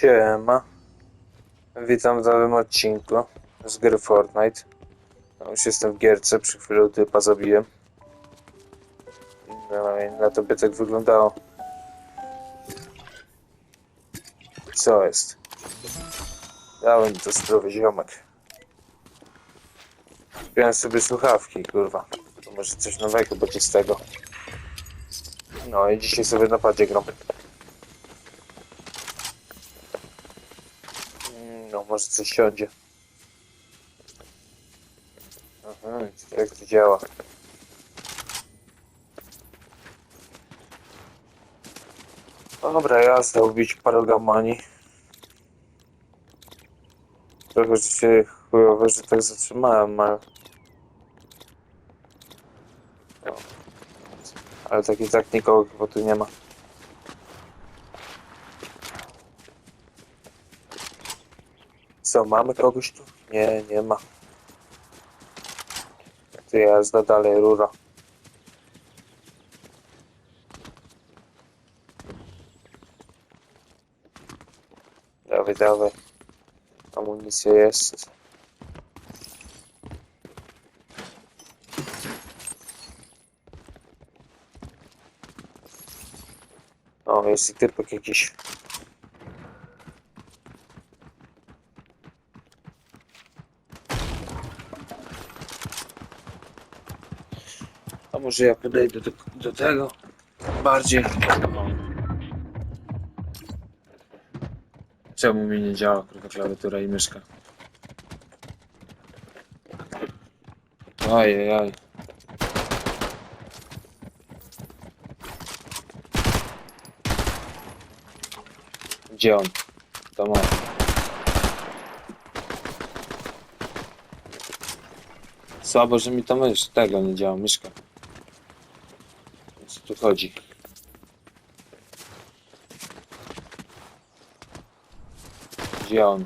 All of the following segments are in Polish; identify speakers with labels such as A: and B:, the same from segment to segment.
A: Siema. Witam w nowym odcinku z gry Fortnite. No, już jestem w gierce, przy chwilę typa zabiłem. No na tobie tak wyglądało. Co jest? Dałem to zdrowy ziomek. Kupiłem sobie słuchawki, kurwa. To może coś nowego będzie z tego. No i dzisiaj sobie na padzie gram. Mm, No, może coś siądzie. Aha, jak to działa? Dobra, jazda, ubić parogamani. Trochę się chujowe, że tak zatrzymałem, ale... Ale tak i tak nikogo chyba tu nie ma. Co, mamy kogoś tu? Nie, nie ma. Ty jazda dalej, rura. Dawaj, dawaj. Amunicja jest. O, jest i typek jakiś. Może ja podejdę do, do tego bardziej. Czemu mi nie działa kurwa klawiatura i myszka? Ajajaj. Gdzie on? To ma. Słabo, że mi to mysz, tego nie działa, myszka. Chodzi? Gdzie on?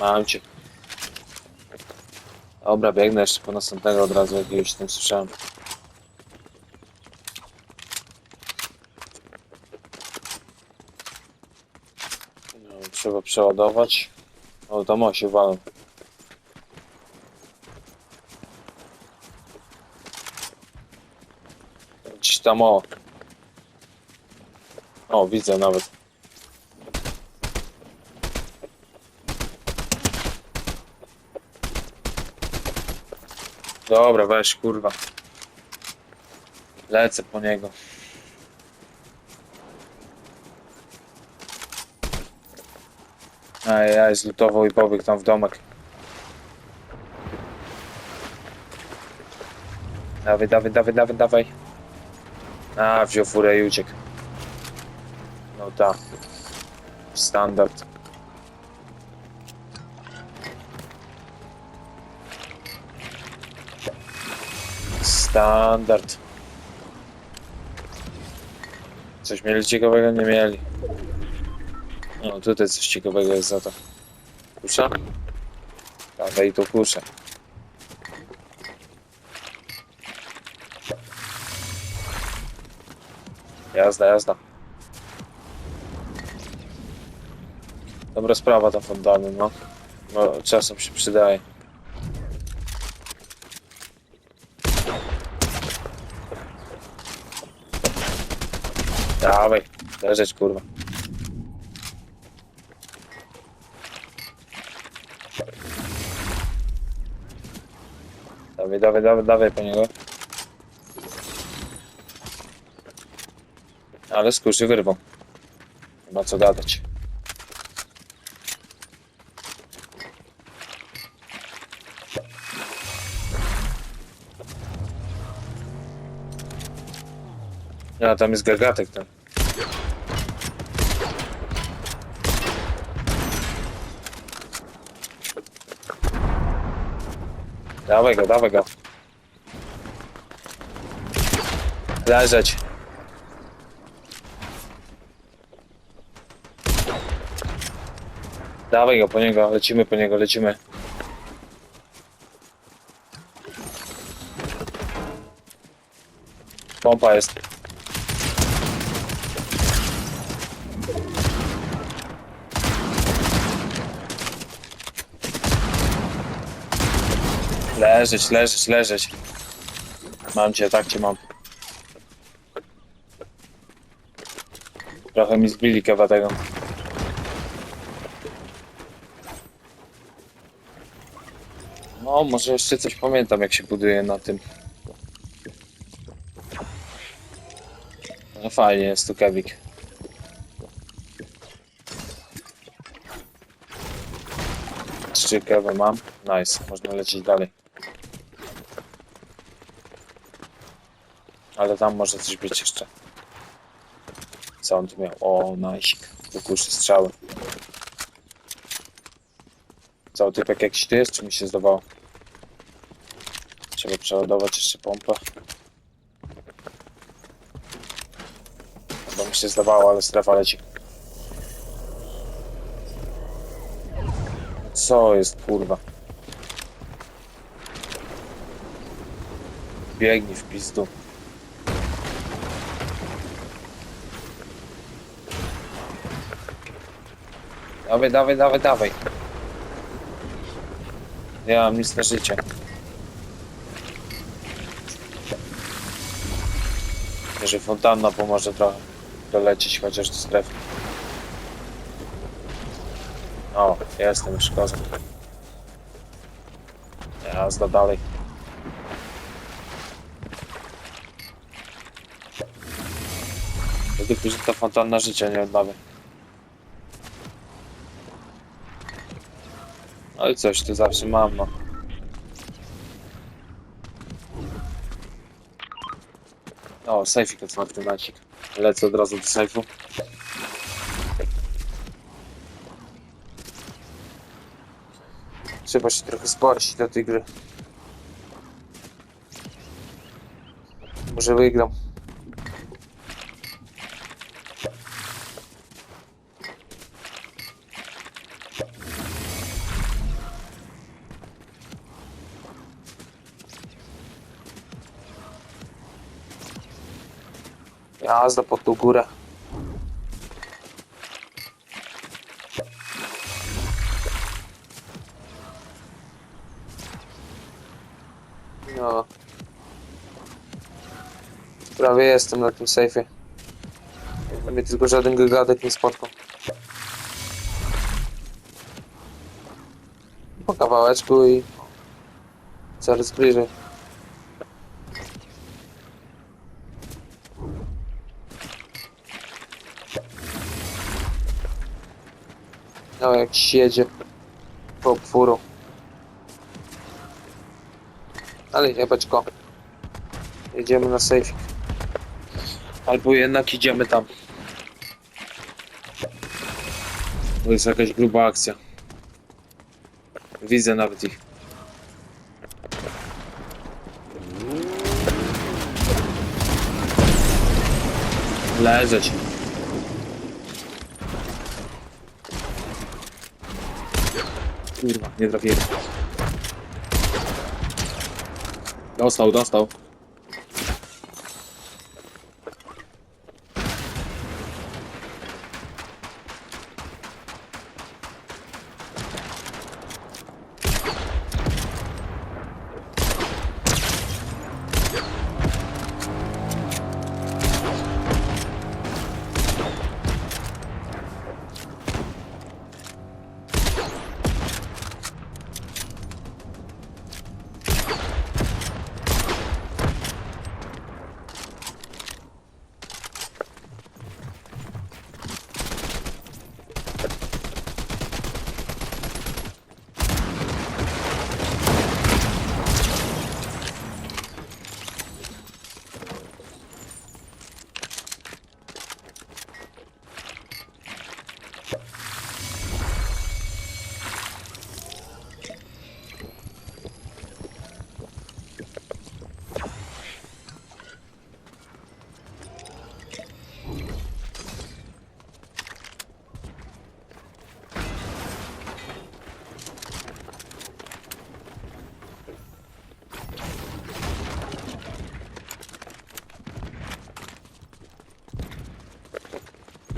A: Mam cię. Dobra, biegnę jeszcze po następnego od razu, jak już tym słyszałem. No, trzeba przeładować. O, tam się walą. Gdzieś tam o. O, widzę nawet. Dobra, weź kurwa. Lecę po niego. Ajaj, zlutował i pobiegł tam w domek. Dawaj, dawaj, dawaj, dawaj, dawaj. A, wziął furę i uciekł. No tak. Standard. Standard. Coś mieli ciekawego? Nie mieli. No tutaj coś ciekawego jest za to. Kusza? Dawaj to kuszę. Jazda, jazda. Dobra sprawa ta fontany, no. No czasem się przydaje. Dawaj, leżeć kurwa. Dawaj, dawaj, dawaj, dawaj po niego. Ale skurczy. Nie ma co gadać. A tam jest gagatek ten. Dawaj go, dawaj go. Leżeć. Dawaj go po niego, lecimy po niego, lecimy. Pompa jest. Leżeć, leżeć, leżeć. Mam cię, tak cię mam. Trochę mi zbili kawatego. tego. No, może jeszcze coś pamiętam, jak się buduje na tym. No fajnie jest tu kewik. Trzy kewy mam. Nice, można lecieć dalej. Ale tam może coś być jeszcze. Co on tu miał? O, nice. Wykuszy strzały. Co, typek jakiś tu jest, czy mi się zdawało? Trzeba przeładować jeszcze pompę. Bo mi się zdawało, ale strefa leci. Co jest, kurwa? Biegnij w pizdu. Dawaj, dawaj, dawaj, dawaj. Ja mam nic na życie. Może fontanna pomoże trochę dolecieć chociaż do strefy. O, jestem już kozą. Jazda dalej. Tylko, że ta fontanna życia nie odnawia. I coś tu zawsze mam, no. O, sejfik otwarty nacik. Lecę od razu do sejfu. Trzeba się trochę sporcić do tej gry. Może wygram. Jazda pod tą górę. No. Prawie jestem na tym sejfie. Mnie tylko żaden gagadek nie spotkał. Po kawałeczku i coraz bliżej. No jak jedzie po furą. Ale jebeczko. Jedziemy na safe. Albo jednak idziemy tam. To jest jakaś gruba akcja. Widzę nawet ich. Leżeć. Kurwa, nie trafiłem. Dostał, dostał.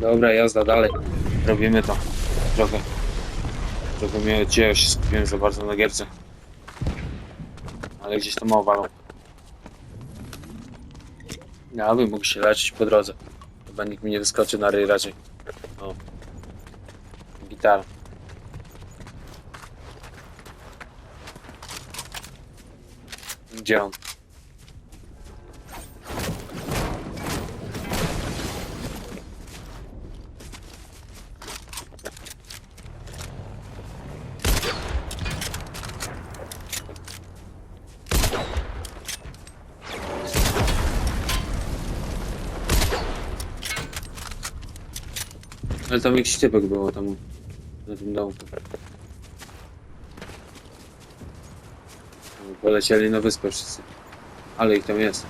A: Dobra, jazda dalej. Robimy to. Trochę. Trochę mnie odcięło się, skupiłem za bardzo na gierce. Ale gdzieś tam owalą. Ja bym mógł się leczyć po drodze. Chyba nikt mi nie wyskoczy na ryj raczej. O. Gitara. Gdzie on? Ale tam jakiś typek było tam na tym domku. Polecieli na wyspę wszyscy. Ale ich tam jest.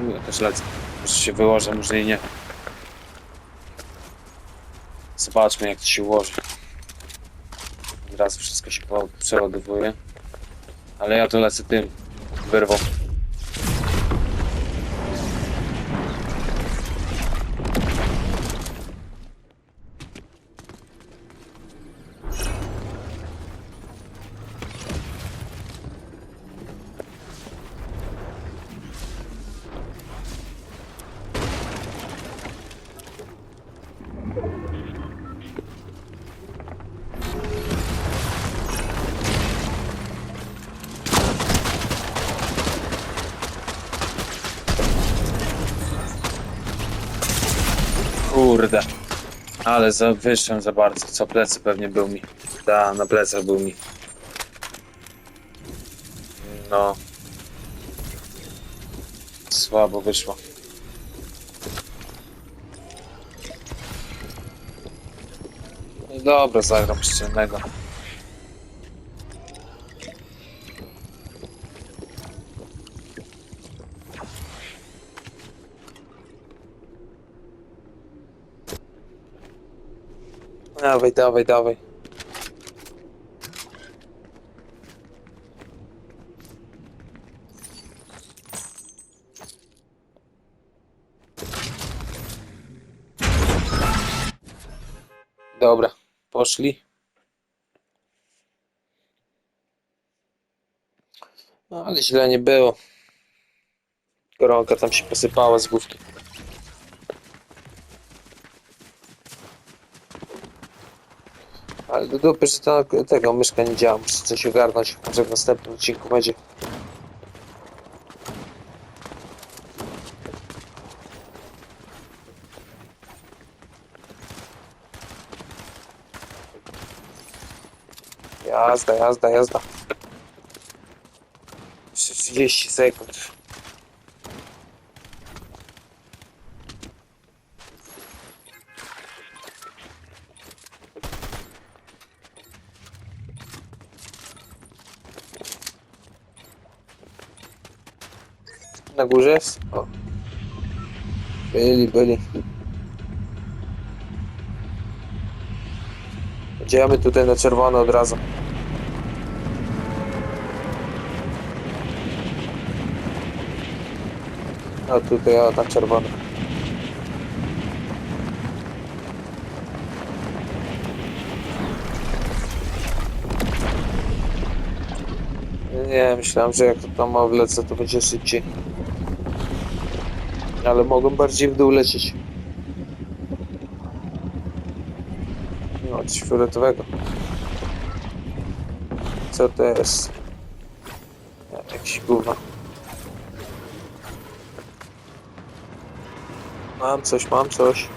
A: U, Ja też lecę. Może się wyłożę, może i nie. Zobaczmy jak to się ułoży. Od razu wszystko się przeładowuje. Ale ja to lecę tym. Wyrwą. Kurde. Ale za, wyszłem za bardzo. Co plecy pewnie był mi. Da, na plecach był mi. No. Słabo wyszło. No dobra, zagram jeszcze Dawaj, dawaj, dawaj. Dobra, poszli. No, ale źle nie było. Koronka tam się posypała z główki. Ale do dupy, że to, tego myszka nie działa. Muszę coś ogarnąć. Może w następnym odcinku będzie. Jazda, jazda, jazda. Jeszcze 30 sekund. Na górze jest? O. Byli, byli. Tutaj na czerwono od razu. A tutaj o, na czerwono. Nie, myślałem, że jak to tam wlecę, to będzie szybciej. Ale mogą bardziej w dół lecieć. No, coś fioletowego. Co to jest? Jakiś gówno. Mam coś, mam coś.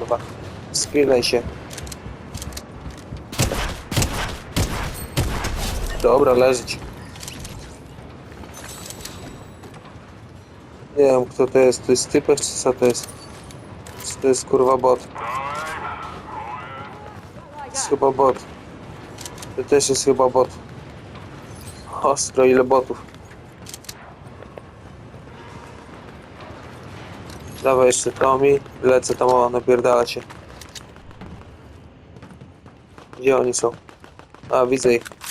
A: Dobra, skrilaj się. Dobra, leżeć. Kto to jest, to jest typek czy co to jest? Czy to jest kurwa bot? To jest chyba bot. To też jest chyba bot. Ostro ile botów. Dawaj jeszcze Tommy, lecę tam o, napierdala się. Gdzie oni są? A, widzę ich.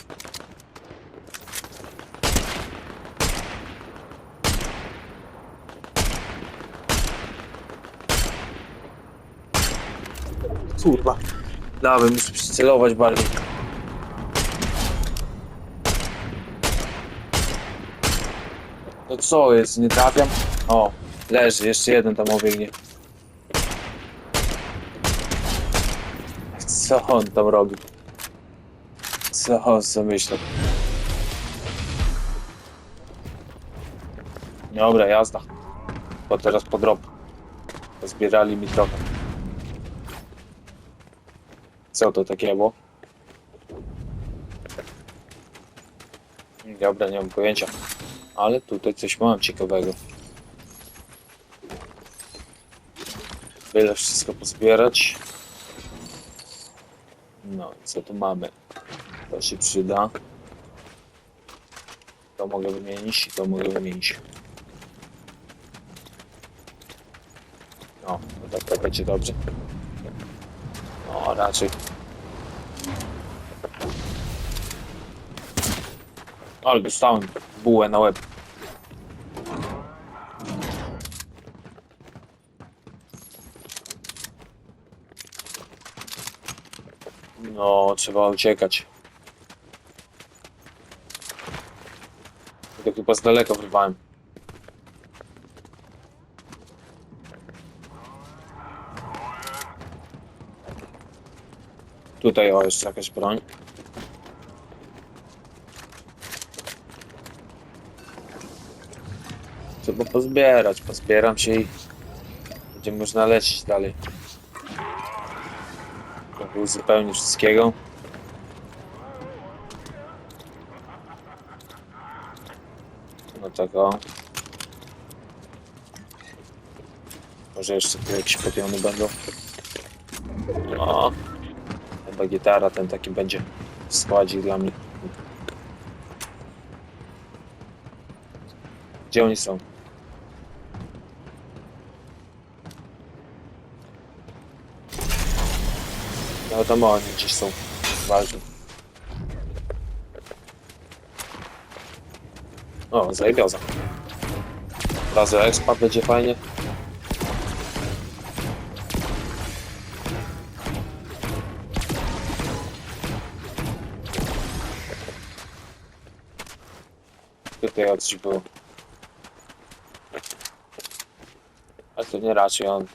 A: Dawaj, muszę przycelować bardziej. No co jest, nie trafiam? O, leży, jeszcze jeden tam obiegnie. Co on tam robi? Co on zamyślał? Dobra, jazda. Bo teraz podrop. Zbierali mi trochę. Co to takiego? Dobra, nie mam pojęcia. Ale tutaj coś mam ciekawego. Byle wszystko pozbierać. No, co tu mamy? To się przyda. To mogę wymienić i to mogę wymienić. No, no tak to będzie dobrze. No, raczej. Ale dostałem bułę na łeb. No, trzeba uciekać. To chyba z daleka. Tutaj o, jeszcze jakaś broń. Trzeba pozbierać, pozbieram się i będzie można lecieć dalej. Trochę uzupełnić wszystkiego. No tak o. Może jeszcze tu jakieś potiony będą. O. Chyba gitara ten taki będzie składzik dla mnie. Gdzie oni są? Tam oni gdzieś są. Ważni. O, zajebioza. Od razu expa będzie fajnie. Tutaj o coś było. Ale to nie raczej on.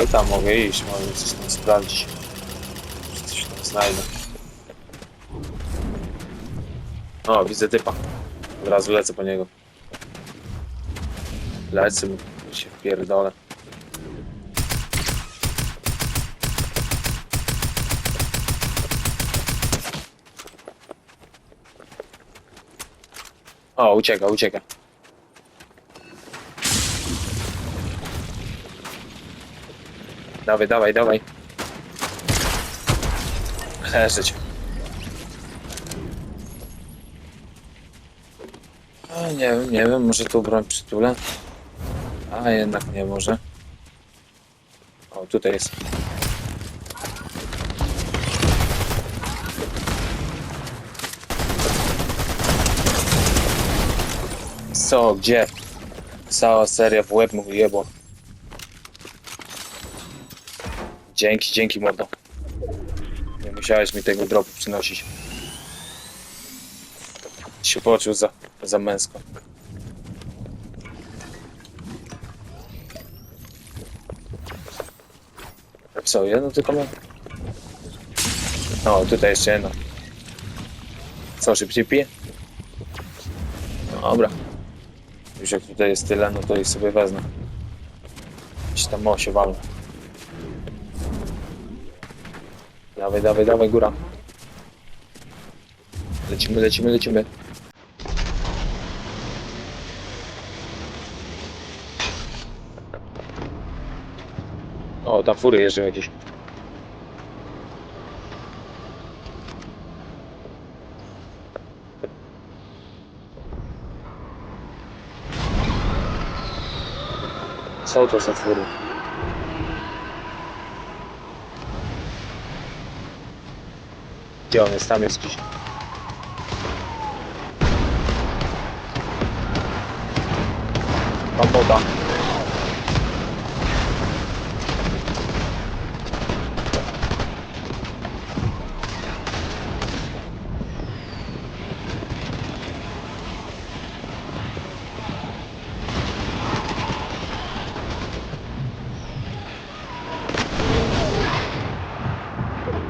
A: Ale tam mogę iść, mogę coś tam sprawdzić. Czy coś tam znajdę. O, widzę typa. Od razu lecę po niego. Lecę, mu się wpierdolę. O, ucieka, ucieka. Dawaj, dawaj, dawaj. Leżeć. A, nie wiem, nie wiem, może tu broń przytulę. A jednak nie może. O, tutaj jest. Co, gdzie? Cała seria w łeb mu jebło. Dzięki, dzięki mordo. Nie musiałeś mi tego dropu przynosić. Się poczuł za, za męsko. Co, jedno tylko mam? O, tutaj jeszcze jedno. Co, szybciej pije? Dobra. Już jak tutaj jest tyle, no to ich sobie wezmę. Gdzieś tam o się Dawaj, dawaj, dawaj, góra. Lecimy, lecimy, lecimy. O, tam fury jeżdżą jakieś. Co to fury? Gdzie on jest? Tam jest gdzieś. Tam woda.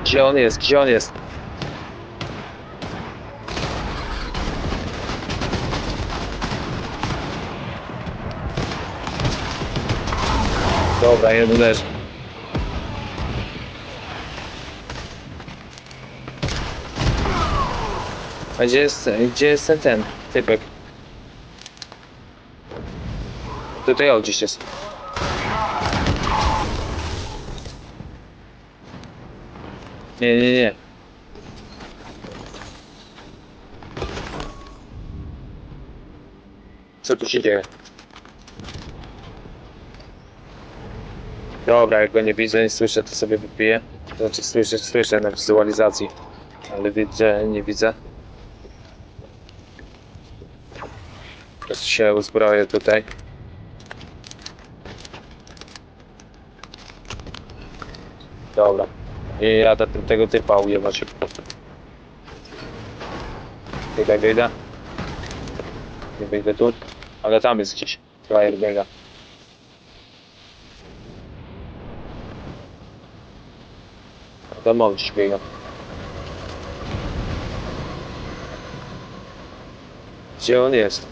A: Gdzie on jest? Gdzie on jest? Dobra, jeden leży. A gdzie jest, gdzie jest ten, ten typek? Tutaj o gdzieś jest. Nie, nie, nie. Co tu się dzieje? Dobra, jak go nie widzę, nie słyszę, to sobie wypiję. Znaczy słyszę, słyszę na wizualizacji, ale widzę, nie widzę. Teraz się uzbroję tutaj. Dobra. I jadę tego typa ujebać. Wyjdę, wyjdę. Nie wyjdę tu, ale tam jest gdzieś. Flyer biega. Gdzieś biega. Gdzie on jest?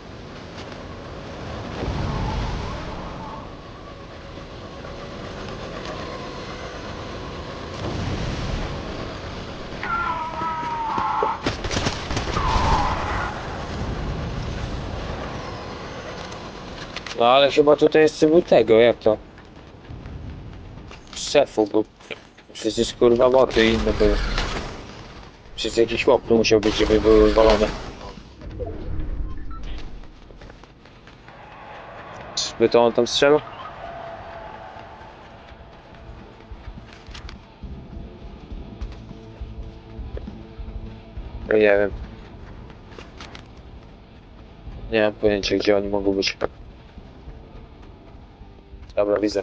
A: No ale chyba tutaj jest tego, jak to? Szefu był. Przecież kurwa moty inne były. Przecież jakiś chłop tu musiał być, żeby były wywalone. Czyżby to on tam strzelał? Nie wiem. Nie mam pojęcia gdzie oni mogą być. Dobra, widzę.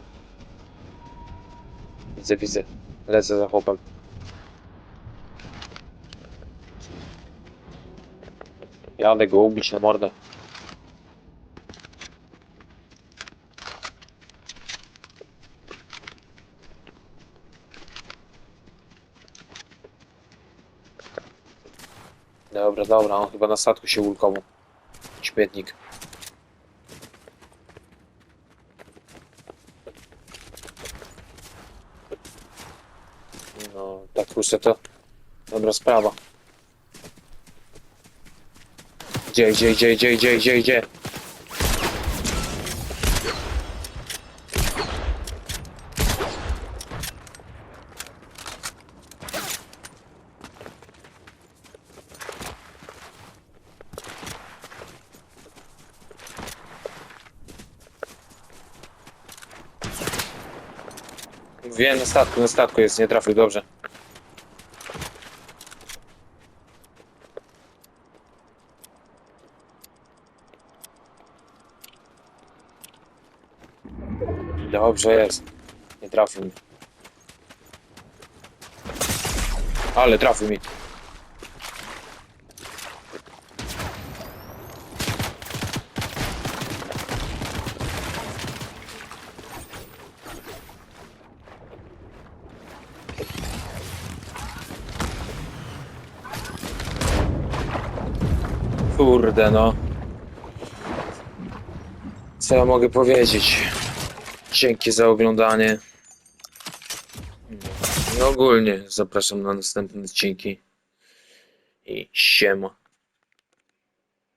A: Widzę, widzę. Lecę za chłopem. Jadę go ubić na mordę. Dobra, dobra, on chyba na statku się ulkował. Śmietnik. Kurczę to dobra sprawa. Gdzie, gdzie, gdzie, gdzie, gdzie, gdzie, gdzie? Wiem, na statku, na statku jest, nie trafił dobrze. Dobrze jest. Nie trafił mi. Ale trafił mi. Kurde no. Co ja mogę powiedzieć? Dzięki za oglądanie. No ogólnie zapraszam na następne odcinki. I siema.